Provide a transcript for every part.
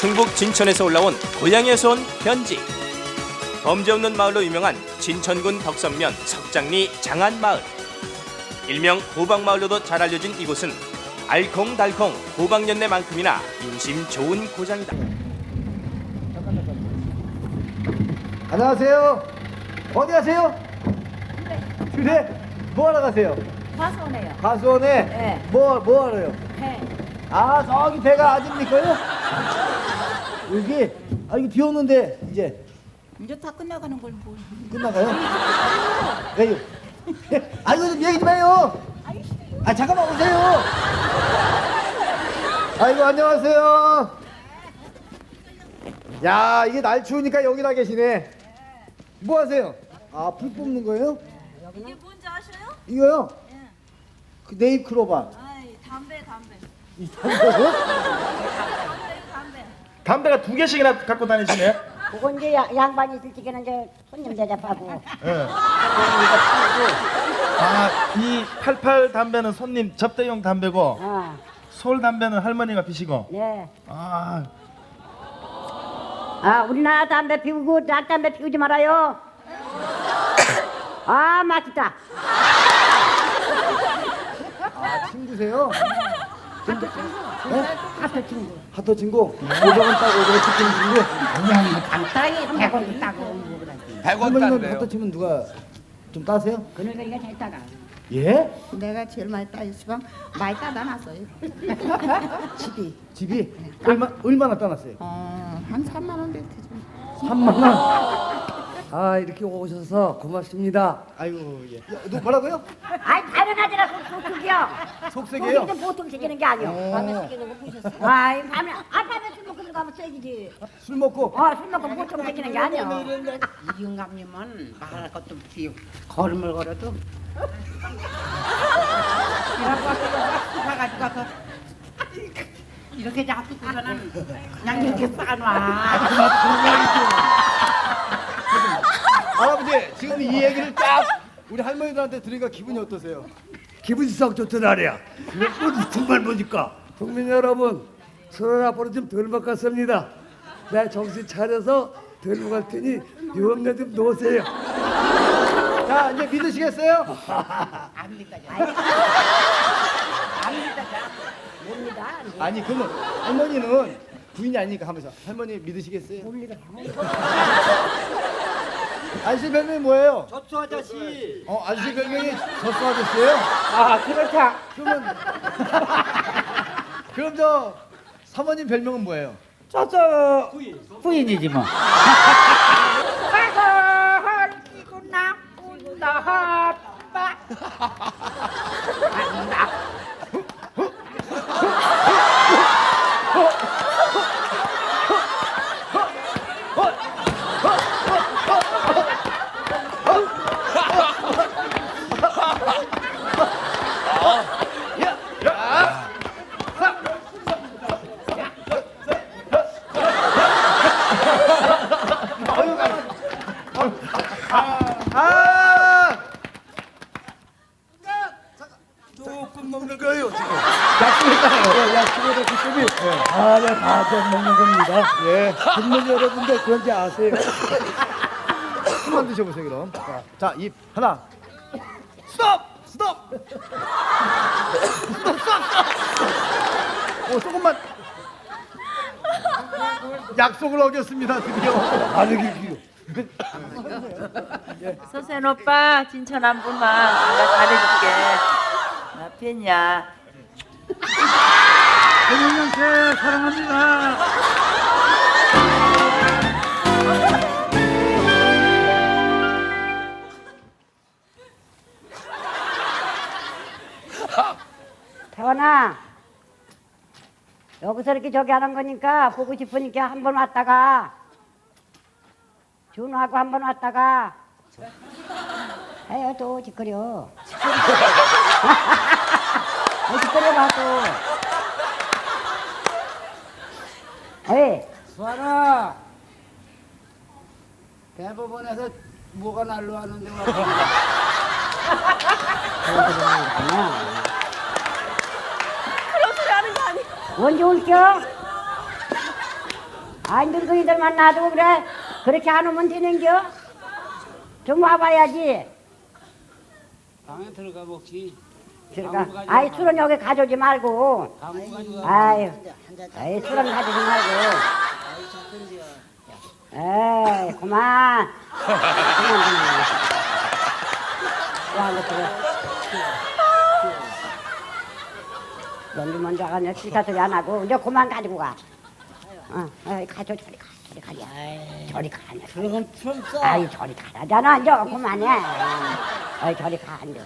충북 진천에서 올라온 고향에서 온 편지. 범죄 없는 마을로 유명한 진천군 덕선면 석장리 장안마을. 일명 호박마을로도 잘 알려진 이곳은 알콩달콩 호박연내만큼이나 인심 좋은 고장이다. 안녕하세요. 어디 가세요? 그래? 뭐 하러 가세요? 과수원에요. 가수원에 네. 뭐, 뭐 하러요? 해. 아, 저기 배가 아닙니까요? 여기? 아, 이거 비 오는데, 이제 이제 다 끝나가는 걸 뭘. 끝나가요? 왜요? 아, 이거 좀 얘기 좀 해요. 아, 잠깐만 오세요. 아이고, 안녕하세요. 야, 이게 날 추우니까 여기나 계시네. 뭐 하세요? 아, 불 뿜는 거예요? 이게 뭔지 아셔요? 이거요? 예. 그 네잎 크로바. 아이 담배 담배. 이 담배요? 담배 담배. 담배가 두 개씩이나 갖고 다니시네. 그건 이제 야- 양반이 있을 적에는 이제 손님 대접하고 예. 아, 이 88 담배는 손님 접대용 담배고 어, 솔 담배는 할머니가 피시고. 네. 아, 아 우리나라 담배 피우고 나 담배 피우지 말아요. 아 맛있다. 아, 친구세요? 하트 친구. 하터 친구? 500원 따고 500원 치킨 친구? 간단히 백원 따고 할머니는 하터 치면 누가 좀 따세요? 그늘거리가 잘 따가. 예? 내가 제일 많이 따지시방 많이 따다 놨어요. 집이 집이 얼마 얼마나 따놨어요? 어, 한 3만 원 되지. 3만 원. 아 이렇게 오셔서 고맙습니다. 아이고 예. 야, 너 뭐라고요? 아이 당연하더라 속속이요. 속색이에요? 속색은 보통 새기는 게 아니오. 어, 아이 밤에 아 밤에 술 먹고 가면 쎄기지. 술 먹고 어술 먹고 보통 새기는 게 아니오. 이윤감님은 말할 것도 없이 걸음을 걸어도 가가지고 와서 이렇게 자꾸 그러는 그냥 이렇게 싸놔. 할아버지 지금 이 얘기를 딱 우리 할머니들한테 들으니까 기분이 어떠세요? 기분이 썩 좋던 날이야. 뭐, 정말 보니까 국민 여러분 서로 앞으로 좀 덜 먹겠습니다. 내 정신 차려서 덜 먹을 테니 유업내 좀 놓으세요. 자 이제 믿으시겠어요? 뭡니다. 아니 그러면 할머니는 부인이 아니니까 하면서 할머니 믿으시겠어요? 뭡니다. 아저씨 별명이 뭐예요? 저수 아저씨. 어 아저씨 별명이 젖소 아저씨예요? 아 그렇다. 그러면 그럼 저 사모님 별명은 뭐예요? 저수 부인이지 뭐. 기고 나쁜 나빠. 아 조금 먹는 거예요 지금. 약속했잖아요. 약속으로 그쪽이 아네 다좀 먹는 겁니다. 예. 국민 여러분들 그런지 아세요? 한번 드셔보세요 그럼. 자, 자, 입 하나. 스톱! 스톱! 스톱! 스톱! 스톱! 오, 조금만. 약속을 어겼습니다 드디어. 아니 이거 서sen 오빠 진천 한 번만 내가 잘해줄게 나 팬이야 김영세 사랑합니다. 태원아 여기서 이렇게 저기 하는 거니까 보고 싶으니까 한 번 왔다가 준호하고 한 번 왔다가 해요 또 짓거려 짓거려 봐도 왜? 수아라. 대법원에서 뭐가 날라왔는데 와. 언제 올겨? 아이 늙은이들만 놔두고 그래? 그렇게 안 오면 되는겨? 좀 와봐야지. 방에 들어가 먹지. 들어가. 아이 술은 여기 가져오지 말고. 가지고 아이 술은 가져오지 말고 에이 그만 그만 좀 야, 너 그래. 넌 먼저 가냐 기사 소리 안 하고 이제 그만 가지고 가. 어, 어이, 가져 저리 가, 저리 가냐. 저리 가냐. 그러면 좀 싸. 아이 저리 가라잖아 이제 그만해. 어이 저리 가 이제.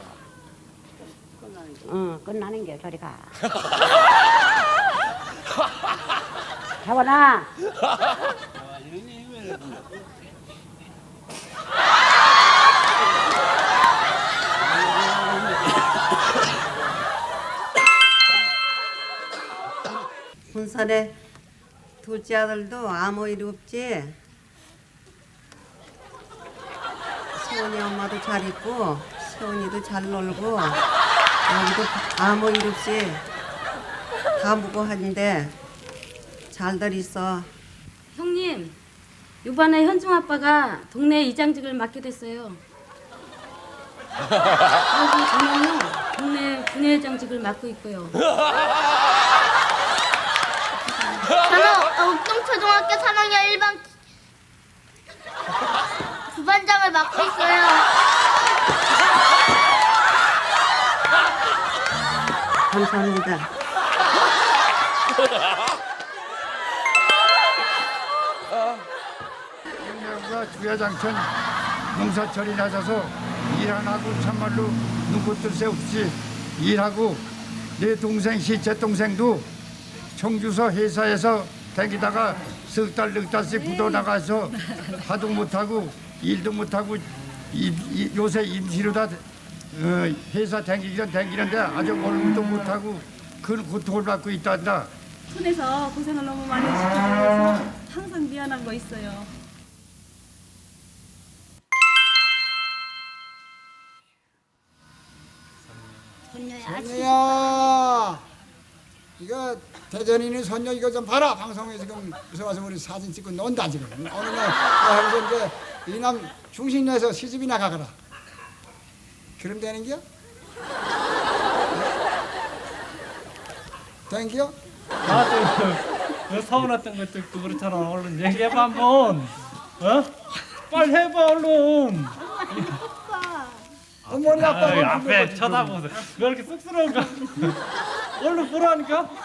응 끝나는 게 저리 가. 태원아. 군산에 둘째 아들도 아무 일 없지. 세훈이 엄마도 잘 있고 세훈이도 잘 놀고 여기도 아무 일 없이 다 무고하는데 잘들 있어. 형님, 이번에 현중 아빠가 동네 이장직을 맡게 됐어요. 그리고 저는요, 동네 분회장직을 맡고 있고요. 저는 옥동초등학교 3학년 1반 부반장을 맡고 있어요. 감사합니다. 주야장천 농사철이 낮아서 일 안 하고 참말로 눈꽃들 새 없이 일하고 내 동생 시체 동생도 청주서 회사에서 다니다가 석 달, 넉 달씩 굳어 나가서 하도 못하고 일도 못하고 이, 이, 요새 임시로 다 어, 회사 다니기는 다니는데 아직 얼굴도 못하고 큰 고통을 받고 있단다. 손에서 고생을 너무 많이 시켜서 항상 미안한 거 있어요. 선녀야 이거 대전이는 선녀 이거 좀 봐라 방송에 지금 무슨 와서 우리 사진 찍고 논다 지금 어느 날 하면서 이제 이남 내서 시집이나 가거라 그럼 되는겨? 되는겨? 나도 서운했던 것도 있고 그렇잖아. 얼른 얘기해봐 한번. 어? 빨리 해봐 얼른. 어머니 아빠 아이, 앞에 쳐다보세요. 왜 이렇게 쑥스러운가? 얼른 보라니까.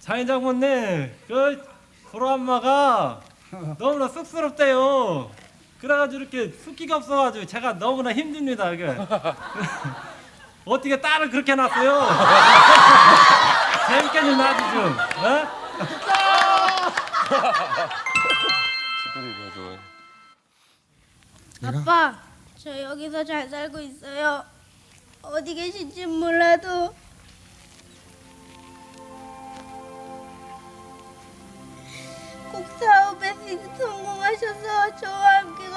장인 장모님, 그 보라엄마가 너무나 쑥스럽대요. 그래가지고 이렇게 숫기가 없어가지고 제가 너무나 힘듭니다. 이게. 어떻게 딸을 그렇게 낳았어요? 재밌게 좀 놔주 좀. 어? 아 빠, 저 여기서 잘 살고 있어요. 어디 계신지 몰라도 꼭 사업에 성공하셔서 저와 함께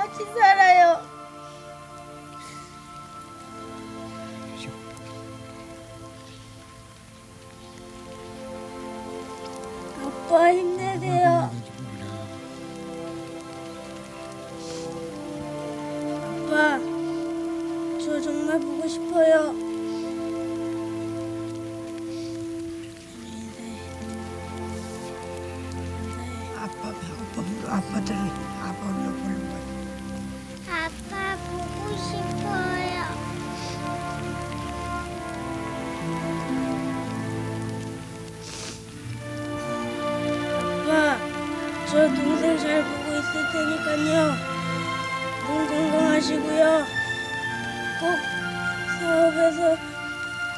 아빠들 아빠 얼른 부르는 거야. 아빠 보고 싶어요. 아빠, 저 동생 잘 보고 있을 테니까요. 몸 건강하시고요. 꼭 사업에서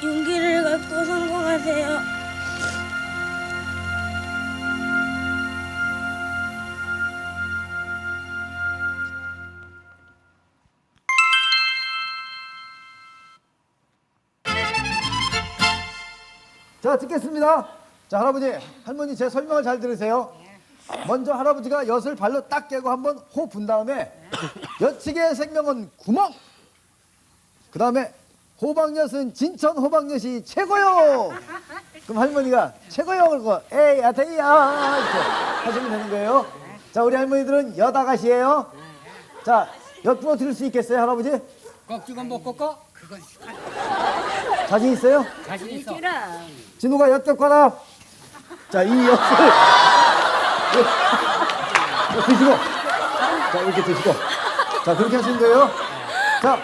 용기를 갖고 성공하세요. 자 듣겠습니다 자 할아버지 할머니 제 설명을 잘 들으세요 먼저 할아버지가 엿을 발로 딱 깨고 한번 호 분 다음에 엿치기의 생명은 구멍 그 다음에 호박엿은 진천 호박엿이 최고요 그럼 할머니가 최고요 그러고 에이 아테이야 이렇게 하시면 되는 거예요. 자 우리 할머니들은 여다가시예요. 자 엿부어 들을 수 있겠어요 할아버지? 꺾지건 못 꺾어? 자신 있어요? 자신 있어. 진우가 엿 가라. 자 이 엿을 엿 드시고 자 이렇게 드시고 자 그렇게 하시는 거예요. 자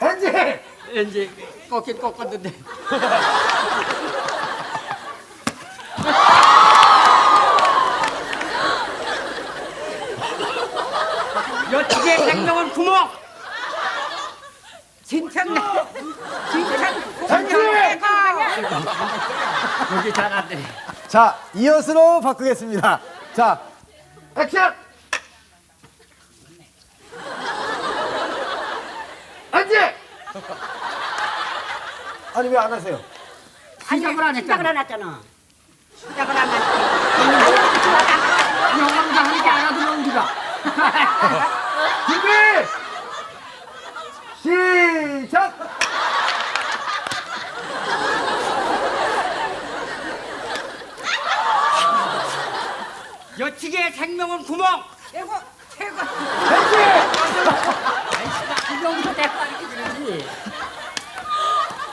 엔지 왠지 꺾긴 꺾었는데. 여치의 생명은 구멍. 진천 진천 엔지 여기 잘안 돼 자 이엇으로 바꾸겠습니다. 자 액션 엔지 아니 왜 안 하세요? 시작을 안 시작을 했잖아. 안 했잖아. 시작을 안 했잖아. 영광도 하는 게 알아들어 우리가. 준비 시작. 여치의 생명은 구멍. 최고 최고. 여기서 내가 그러지.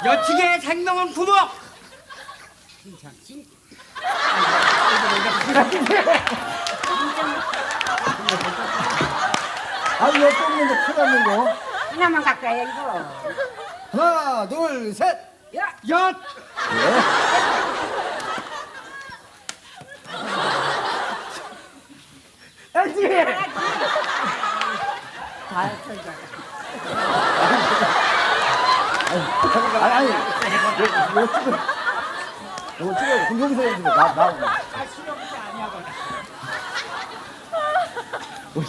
여치의 생명은 구멍. 아니 몇 뽑는 거 큰일 났는 거. 하나만 갖고 와요 이거. 하나 둘 셋. 여 엔지 아니 아니. 이거 이거 찍어 이거 찍어 그럼 여기서 해주세요 나 나. 아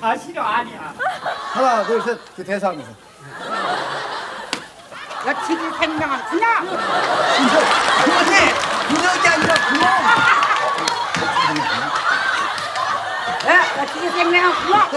아 싫어 아니야. 하나, 둘, 셋. 그 대사하면서. 여친이 생명은 그냥 그것이 분역이 아니라 구멍. 예? 여친이 생명은 그냥